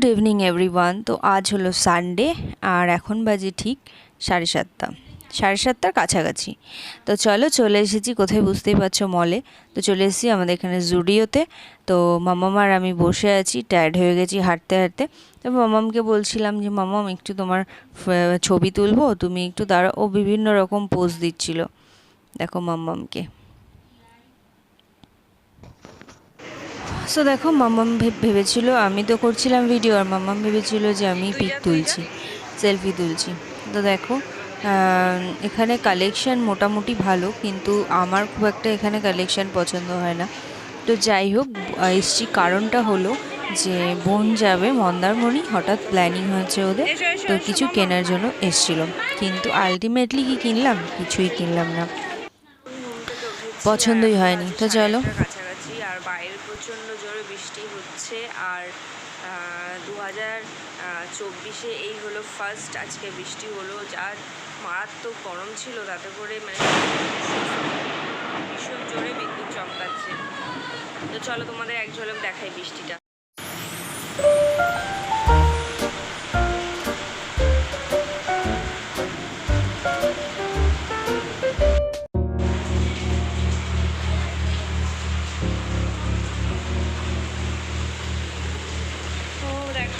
Good evening everyone তো আজ হলো সানডে আর এখন বাজে ঠিক সাড়ে সাতটা। সাড়ে সাতটার কাছাকাছি। তো চলো, চলে এসেছি কোথায় বুঝতেই পারছ মলে তো চলে এসেছি আমাদের এখানে জুডিওতে তো মামাম আর আমি বসে আছি টায়ার্ড হয়ে গেছি হাঁটতে হাঁটতে। তো মামামকে বলছিলাম যে, মামাম, একটু তোমার ছবি তুলবো? তুমি একটু দাঁড়া ও বিভিন্ন রকম পোজ দিচ্ছিল। দেখো মাম্মামকে সো দেখো মাম্মাম ভেবেছিল আমি তো করছিলাম ভিডিও আর মাম্মাম ভেবেছিল যে আমি পিক তুলছি সেলফি তুলছি। তো দেখো এখানে কালেকশন মোটামুটি ভালো কিন্তু আমার খুব একটা এখানে কালেকশন পছন্দ হয় না। তো যাই হোক এসছি কারণটা হলো যে বোন যাবে মন্দারমণি হঠাৎ প্ল্যানিং হয়েছে ওদের তো কিছু কেনার জন্য এসছিল। কিন্তু আলটিমেটলি কি কিনলাম? কিছুই কিনলাম না। পছন্দই হয়নি। তো চলো। আর বাইরে প্রচণ্ড জোরে বৃষ্টি হচ্ছে আর দু হাজার চব্বিশে এই হলো ফার্স্ট আজকে বৃষ্টি হলো যার মারাত্মক গরম ছিল তাতে করে মানে ভীষণ জোরে বিদ্যুৎ চমকাচ্ছে। তো চলো তোমাদের এক ঝলক দেখাই বৃষ্টিটা।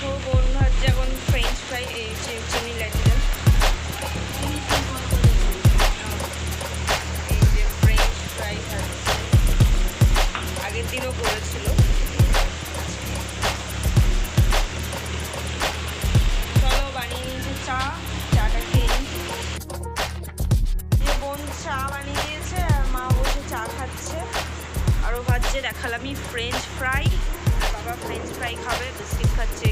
দেখো বোন ভাজছে এখন ফ্রেঞ্চ ফ্রাই এই চিনি লাইটটা এই যে ফ্রেঞ্চ ফ্রাই ভাজছে আগের দিনও করেছিল। চলো বানিয়ে নিয়েছে চা, চাটা খেয়ে যে বোন চা বানিয়ে দিয়েছে মা বসে চা খাচ্ছে। আরও ভাজছে দেখালামই ফ্রেঞ্চ ফ্রাই ফ্রেঞ্চ ফ্রাই খাবে খাচ্ছে।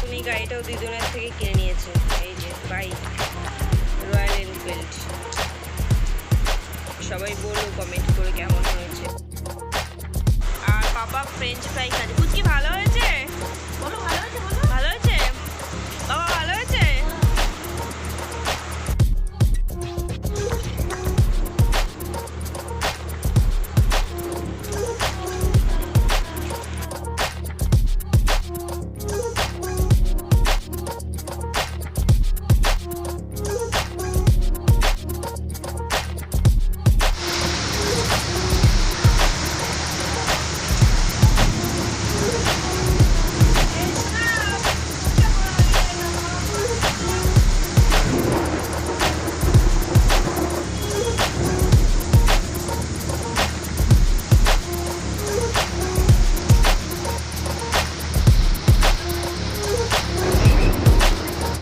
তুমি গাড়িটাও দুজনের থেকে কিনে নিয়েছে। এই যে বাইক রয়্যাল এনফিল্ড সবাই বলল কমেন্ট করে কেমন হয়েছে। আর বাবা ফ্রেঞ্চ ফ্রাই খাচ্ছে।